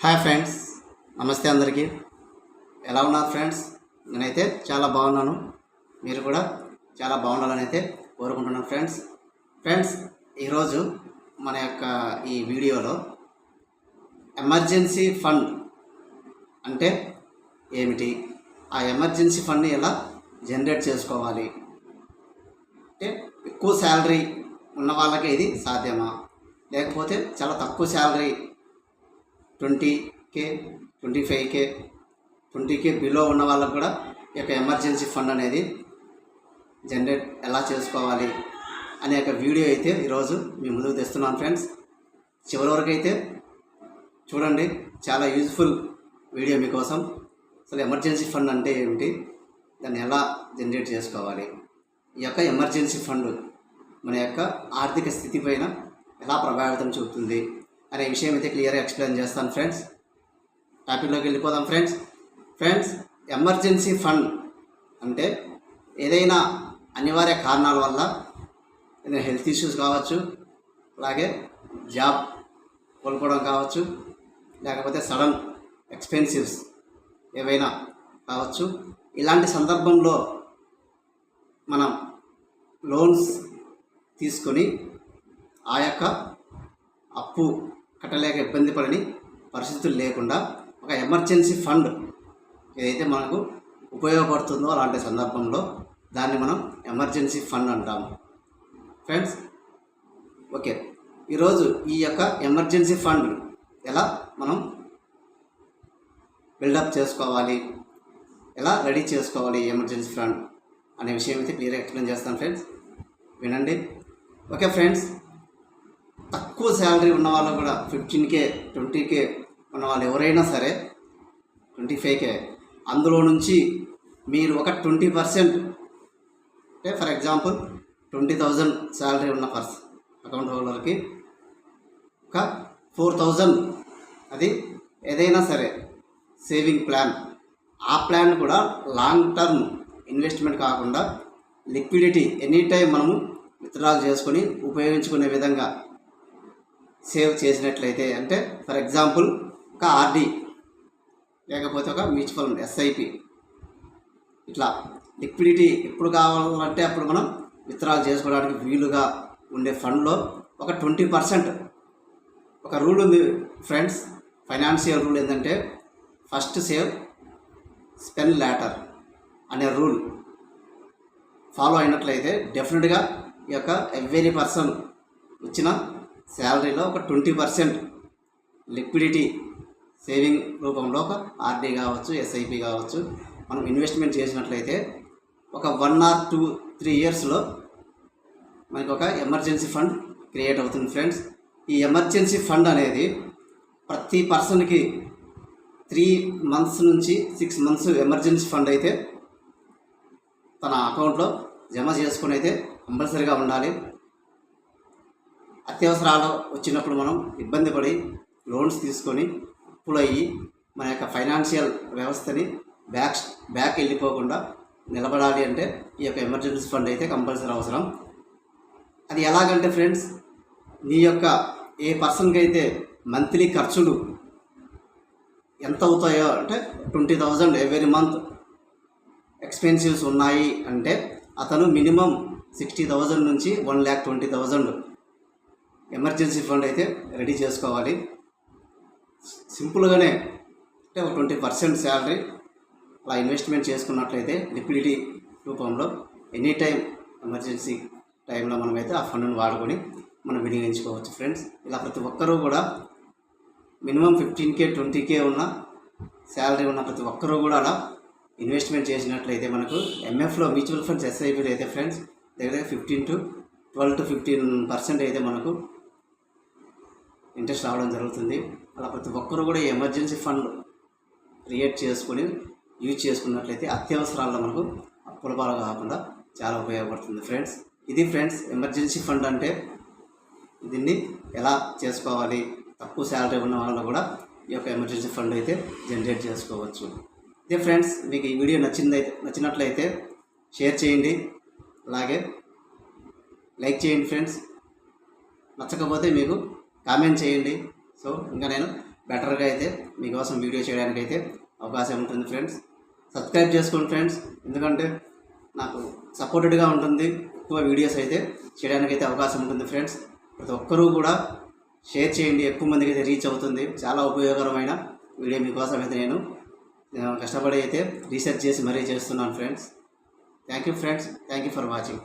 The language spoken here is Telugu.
హాయ్ ఫ్రెండ్స్ నమస్తే అందరికీ. ఎలా ఉన్నారు ఫ్రెండ్స్? నేనైతే చాలా బాగున్నాను. మీరు కూడా చాలా బాగుండాలని అయితే కోరుకుంటున్నాను ఫ్రెండ్స్. ఫ్రెండ్స్ ఈరోజు మన యొక్క ఈ వీడియోలో ఎమర్జెన్సీ ఫండ్ అంటే ఏమిటి? ఆ ఎమర్జెన్సీ ఫండ్ని ఎలా జనరేట్ చేసుకోవాలి? అంటే ఎక్కువ శాలరీ ఉన్న వాళ్ళకి ఇది సాధ్యమా? లేకపోతే చాలా తక్కువ salary twenty K twenty five K twenty K below ఉన్న వాళ్ళకు కూడా ఈ యొక్క ఎమర్జెన్సీ ఫండ్ అనేది జనరేట్ ఎలా చేసుకోవాలి అనే యొక్క వీడియో అయితే ఈరోజు మీ ముందుకు తెస్తున్నాను ఫ్రెండ్స్. చివరి వరకు అయితే చూడండి చాలా యూజ్ఫుల్ వీడియో మీకోసం. అసలు ఎమర్జెన్సీ ఫండ్ అంటే ఏమిటి? దాన్ని ఎలా జనరేట్ చేసుకోవాలి? ఈ యొక్క ఎమర్జెన్సీ ఫండ్ మన యొక్క ఆర్థిక స్థితి పైన ఎలా ప్రభావితం చూపుతుంది? అనే విషయం అయితే క్లియర్గా ఎక్స్ప్లెయిన్ చేస్తాను ఫ్రెండ్స్. టాపిక్లోకి వెళ్ళిపోదాం ఫ్రెండ్స్. ఫ్రెండ్స్ ఎమర్జెన్సీ ఫండ్ అంటే ఏదైనా అనివార్య కారణాల వల్ల ఏదైనా హెల్త్ ఇష్యూస్ కావచ్చు అలాగే జాబ్ కోల్పోవడం కావచ్చు లేకపోతే సడన్ ఎక్స్పెన్సివ్స్ ఏవైనా కావచ్చు. ఇలాంటి సందర్భంలో మనం లోన్స్ తీసుకొని ఆ యొక్క అప్పు కట్టలేక ఇబ్బంది పడని పరిస్థితులు లేకుండా ఒక ఎమర్జెన్సీ ఫండ్ ఏదైతే మనకు ఉపయోగపడుతుందో అలాంటి సందర్భంలో దాన్ని మనం ఎమర్జెన్సీ ఫండ్ అంటాము. Friends okay. ఈరోజు ఈ యొక్క ఎమర్జెన్సీ ఫండ్ ఎలా మనం బిల్డప్ చేసుకోవాలి? ఎలా రెడీ చేసుకోవాలి ఎమర్జెన్సీ ఫండ్? అనే విషయం అయితే క్లియర్గా ఎక్స్ప్లెయిన్ చేస్తాను ఫ్రెండ్స్ వినండి. ఓకే ఫ్రెండ్స్ తక్కువ శాలరీ ఉన్న వాళ్ళు కూడా ఫిఫ్టీన్ కే ట్వంటీ కే ఉన్న వాళ్ళు ఎవరైనా సరే ట్వంటీ ఫైవ్ కే అందులో నుంచి మీరు ఒక ట్వంటీ పర్సెంట్ అంటే for example twenty thousand salary ఉన్న పర్స్ అకౌంట్ హోల్డర్కి ఒక ఫోర్ థౌజండ్ అది ఏదైనా సరే సేవింగ్ ప్లాన్ ఆ ప్లాన్ కూడా లాంగ్ టర్మ్ ఇన్వెస్ట్మెంట్ కాకుండా లిక్విడిటీ ఎనీ టైం మనము విత్డ్రా చేసుకొని ఉపయోగించుకునే విధంగా సేవ్ చేసినట్లయితే అంటే ఫర్ ఎగ్జాంపుల్ ఒక ఆర్డి లేకపోతే ఒక మ్యూచువల్ ఫండ్ ఎస్ఐపి ఇట్లా లిక్విడిటీ ఎప్పుడు కావాలంటే అప్పుడు మనం విత్డ్రాల్ చేసుకోవడానికి వీలుగా ఉండే ఫండ్లో ఒక ట్వంటీ పర్సెంట్ ఒక రూల్ ఉంది ఫ్రెండ్స్ ఫైనాన్షియల్ రూల్ ఏంటంటే ఫస్ట్ సేవ్ స్పెన్ లాటర్ అనే రూల్ ఫాలో అయినట్లయితే డెఫినెట్గా ఈ యొక్క ఎవ్రీ పర్సన్ వచ్చిన శాలరీలో ఒక ట్వంటీ పర్సెంట్ లిక్విడిటీ సేవింగ్ రూపంలో ఒక ఆర్డీ కావచ్చు ఎస్ఐపి కావచ్చు. మనం ఇన్వెస్ట్మెంట్ చేసినట్లయితే ఒక వన్ ఆర్ టూ త్రీ ఇయర్స్లో మనకు ఒక ఎమర్జెన్సీ ఫండ్ క్రియేట్ అవుతుంది ఫ్రెండ్స్. ఈ ఎమర్జెన్సీ ఫండ్ అనేది ప్రతి పర్సన్కి త్రీ మంత్స్ నుంచి సిక్స్ మంత్స్ ఎమర్జెన్సీ ఫండ్ అయితే తన అకౌంట్లో జమ చేసుకుని అయితే కంపల్సరీగా ఉండాలి. అత్యవసరాలు వచ్చినప్పుడు మనం ఇబ్బంది పడి లోన్స్ తీసుకొని అప్పులు అయ్యి మన యొక్క ఫైనాన్షియల్ వ్యవస్థని బ్యాక్ బ్యాక్ వెళ్ళిపోకుండా నిలబడాలి అంటే ఈ యొక్క ఎమర్జెన్సీ ఫండ్ అయితే కంపల్సరీ అవసరం. అది ఎలాగంటే ఫ్రెండ్స్ నీ యొక్క ఏ పర్సన్కి అయితే మంత్లీ ఖర్చులు ఎంత అవుతాయో అంటే twenty thousand every month expensives ఉన్నాయి అంటే అతను మినిమం సిక్స్టీ థౌజండ్ నుంచి one lakh twenty thousand emergency fund అయితే రెడీ చేసుకోవాలి. సింపుల్గానే అంటే ఒక ట్వంటీ పర్సెంట్ శాలరీ అలా ఇన్వెస్ట్మెంట్ చేసుకున్నట్లయితే లిక్విడిటీ రూపంలో ఎనీ టైం ఎమర్జెన్సీ టైంలో మనమైతే ఆ ఫండ్ను వాడుకొని మనం వినియోగించుకోవచ్చు ఫ్రెండ్స్. ఇలా ప్రతి ఒక్కరూ కూడా minimum fifteen K twenty K ఉన్న శాలరీ ఉన్న ప్రతి ఒక్కరూ కూడా అలా ఇన్వెస్ట్మెంట్ చేసినట్లయితే మనకు ఎంఎఫ్లో మ్యూచువల్ ఫండ్స్ ఎస్ఐపీలు అయితే ఫ్రెండ్స్ దగ్గర fifteen to twelve to fifteen percent అయితే మనకు ఇంట్రెస్ట్ రావడం జరుగుతుంది. అలా ప్రతి ఒక్కరూ కూడా ఈ ఎమర్జెన్సీ ఫండ్ క్రియేట్ చేసుకొని యూజ్ చేసుకున్నట్లయితే అత్యవసరాల్లో మనకు అప్పుల కాకుండా చాలా ఉపయోగపడుతుంది ఫ్రెండ్స్. ఇది ఫ్రెండ్స్ ఎమర్జెన్సీ ఫండ్ అంటే దీన్ని ఎలా చేసుకోవాలి? తక్కువ శాలరీ ఉన్న వాళ్ళు కూడా ఈ యొక్క ఎమర్జెన్సీ ఫండ్ అయితే జనరేట్ చేసుకోవచ్చు. ఇదే ఫ్రెండ్స్ మీకు ఈ వీడియో నచ్చిందైతే నచ్చినట్లయితే షేర్ చేయండి. అలాగే లైక్ చేయండి ఫ్రెండ్స్. నచ్చకపోతే మీకు కామెంట్ చేయండి. సో ఇంకా నేను బెటర్గా అయితే మీకోసం వీడియో చేయడానికి అయితే అవకాశం ఉంటుంది ఫ్రెండ్స్. సబ్స్క్రైబ్ చేసుకోండి ఫ్రెండ్స్. ఎందుకంటే నాకు సపోర్టెడ్గా ఉంటుంది. ఎక్కువ వీడియోస్ అయితే చేయడానికి అయితే అవకాశం ఉంటుంది ఫ్రెండ్స్. ప్రతి ఒక్కరూ కూడా షేర్ చేయండి. ఎక్కువ మందికి అయితే రీచ్ అవుతుంది. చాలా ఉపయోగకరమైన వీడియో మీకోసం అయితే నేను నేను కష్టపడి అయితే రీసెర్చ్ చేసి మరీ చేస్తున్నాను friends. Thank you friends. Thank you for watching.